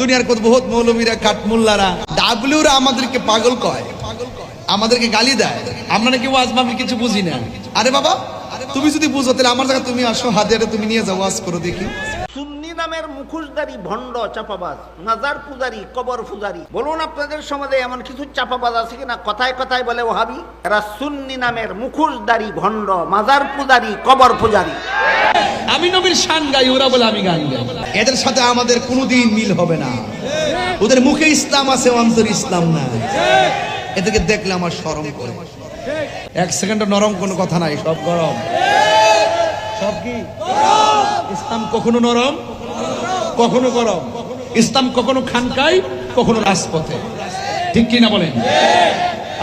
দুনিয়ার কত বহুত মৌলবীরা, কাঠমুল্লারা। ডাবলুরা আমাদেরকে পাগল কয়। আমাদেরকে গালি দেয়। আমরা নাকি ওয়াজ মাহফিল কিছু বুঝি না। আরে বাবা, তুমি যদি বুঝো, তাহলে আমার জায়গায় তুমি আসো হাজারে তুমি নিয়ে যাও, ওয়াজ করো, দেখি। সুন্নি নামের মুখোশধারী, ভণ্ড, চাপাবাজ মাজার পূজারি, কবর পূজারি। বলুন আপনাদের সমাজে এমন কিছু চাপাবাজ আছে কিনা? কথায় কথায় বলে ওহাবি, এরা সুন্নি নামের মুখোশধারী, ভণ্ড মাজার পূজারি, কবর পূজারি। আমি নবীর শান গাই, ওরা বলে আমি গান গাই। এদের সাথে আমাদের কোনোদিন মিল হবে না। ওদের মুখে ইসলাম আছে, অন্তর ইসলাম না এদেরকে দেখলে আমার শরম করে। এক সেকেন্ড নরম কোনো কথা নাই, সব গরম। সব কি? ইসলাম কখনো নরম, কখনো গরম। ইসলাম কখনো খানকাই, কখনো রাজপথে। ঠিক কি না বলেন?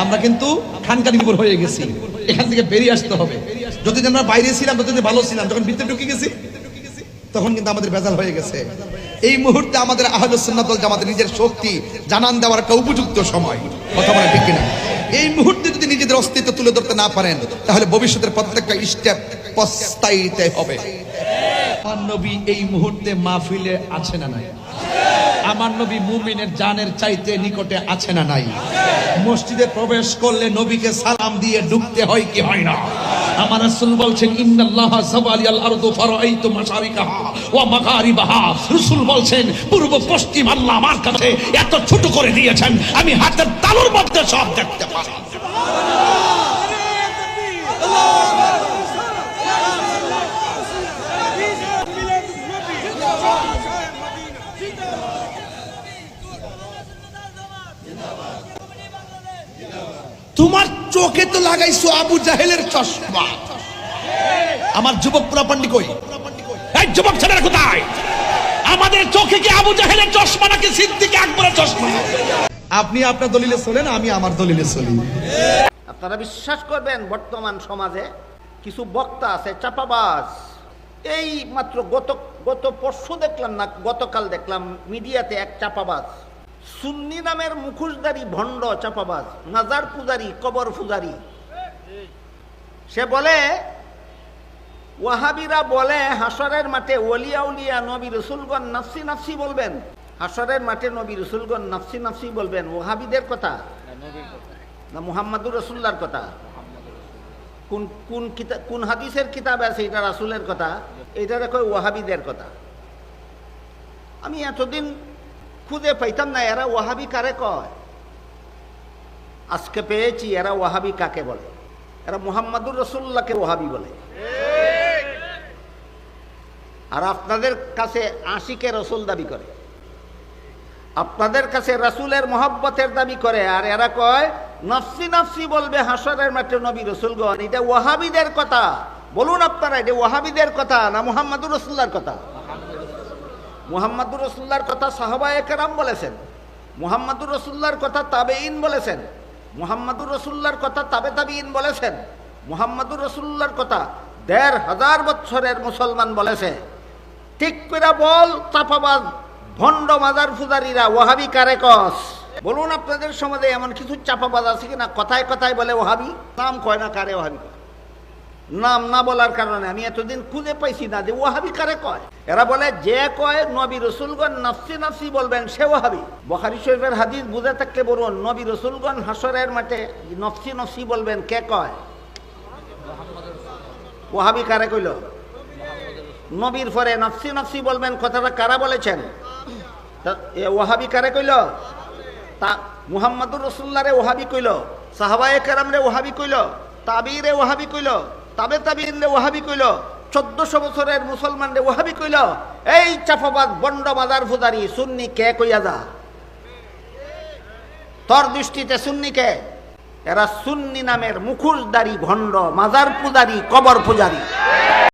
আমরা কিন্তু খানকা নির্ভর হয়ে গেছি। এখান থেকে বেরিয়ে আসতে হবে। যদি আমরা বাইরে ছিলাম, ততদিন ভালো ছিলাম। যখন ভিতরে ঢুকে গেছি, তখন কিন্তু আমাদের বেজাল হয়ে গেছে। এই মুহূর্তে আমাদের আহলে সুন্নাত জামাতের নিজের শক্তি জানান দেওয়ার একটা উপযুক্ত সময়। কথা বলে ঠিক কিনা? এই মুহূর্তে যদি নিজেদের অস্তিত্ব তুলে ধরতে না পারেন, তাহলে ভবিষ্যতের প্রত্যেকটা স্টেপ পস্তাইতে হবে। নবী এই মুহূর্তে মাহফিলে আছে না নাই? আমার নবী মুমিনের জানের চাইতে নিকটে আছে না নাই। মসজিদে প্রবেশ করলে নবীকে সালাম দিয়ে ঢুকতে হয় কি হয় না? আমার রাসূল বলছেন, ইন্নাল্লাহ সাওয়ালিয়াল আরদু ফারাইতু মাশারিকাহা ওয়া মাগারিবাহা। রাসূল বলছেন, পূর্ব পশ্চিম আল্লাহ আমার কাছে এত ছোট করে দিয়েছেন, আমি হাতের তালুর মধ্যে সব দেখতে পারি তোমার চোখে তো লাগাইছো আবু জাহেলের চশমা। আমার যুবক পুরাপান্ডি কই? এই যুবক ছেলেরা কোথায়? আমাদের চোখে কি আবু জাহেলের চশমা নাকি সিদ্দিক আকবরের চশমা? আপনি আপনার দলিলে চলেন, আমি আমার দলিলে চলি। আপনারা বিশ্বাস করবেন, বর্তমান সমাজে কিছু বক্তা আছে, চাপাবাজ। এই মাত্র গত গত পরশু দেখলাম না, গতকাল দেখলাম, মিডিয়াতে এক চাপাবাজ। সুন্নি নামের মুখোশধারী ভণ্ড চাপাবাজ মাজার পূজারি, কবর পূজারি। সে বলে, ওয়াহাবিরা বলে, হাসরের মাঠে ওলিয়া উলিয়া নবী রসুলগণ নাফসি নাফসি বলবেন। হাসরের মাঠে নবী রসুলগণ নাফসি নাফসি বলবেন। ওহাবিদের কথা? না, মুহাম্মাদুর রসুল্লার কথা? কোন কোন কিতাব কোন হাদিসের কিতাব আছে এটা রাসুলের কথা? এটা দেখো ওয়াহাবিদের কথা। আমি এতদিন খুঁজে পাইতাম না, এরা ওয়াহাবি কারে কয়? আজকে পেয়েছি, এরা ওয়াহাবি কাকে বলে? এরা মুহাম্মাদুর রসুল্লাহকে ওয়াহাবি বলে। আর আপনাদের কাছে আশিকে রসুল দাবি করে। আপনাদের কাছে রাসুলের মহব্বতের দাবি করে, আর এরা কয়, নফসি নফসি বলবে হাসরের মাঠে নবী রসুলগণ। এটা ওয়াহাবিদের কথা। বলুন আপনারা, এটা ওয়াহাবিদের কথা না মুহাম্মাদুর রসুল্লার কথা? মুহাম্মাদুর রসুল্লার কথা সাহবা একরাম বলেছেন, মুহাম্মাদুর রসুল্লার কথা তাবেইন বলেছেন, মুহাম্মাদুর রসুল্লার কথা তাবে তাবিইন বলেছেন, মুহাম্মাদুর রসুল্লার কথা দেড় হাজার বছরের মুসলমান বলেছে। ঠিক করে বল, চাপাবাজ, ভণ্ড মাজার ফুজারিরা ওহাবি কারে কস? বলুন আপনাদের সমাজে এমন কিছু চাপাবাজ আছে কিনা? কথায় কথায় বলে ওহাবি নাম কয় না কারে ওহাবি নাম না বলার কারণে আমি এতদিন খুঁজে পাইছি না যে ওহাবি কারে কয়। এরা বলে, যে কয় নবী রসুলগণ নফসি নফসি বলবেন, সে ওহাবি বখারি শরীফের হাদিস বুঝে থাকলে বলুন, নবী রসুলগণ হাসরের মাঠে নফসি নফসি বলবেন, কে কয়? ওহাবি কারে কইল, নবীর পরে নফসি নফসি বলবেন, কথাটা কারা বলেছেন? ওহাবি কারে কইল, তা মুহাম্মাদুর রসুল্লারে ওহাবি কইল, সাহাবায়ে কেরাম রে ওহাবি কইল, তাবিরে ওহাবি কইল তাবে তাবিন রে ওহাবি কইল, চোদ্দশো বছরের মুসলমান রে ওহাবি কইল, এই চাপাবাদ বন্ড মাদার ফুদারি সুন্নি কে কইয়া যা? তোর দৃষ্টিতে সুন্নি কে? এরা সুন্নি নামের মুখুশদারি ভণ্ড, মাজার পূজারি, কবর পূজারি।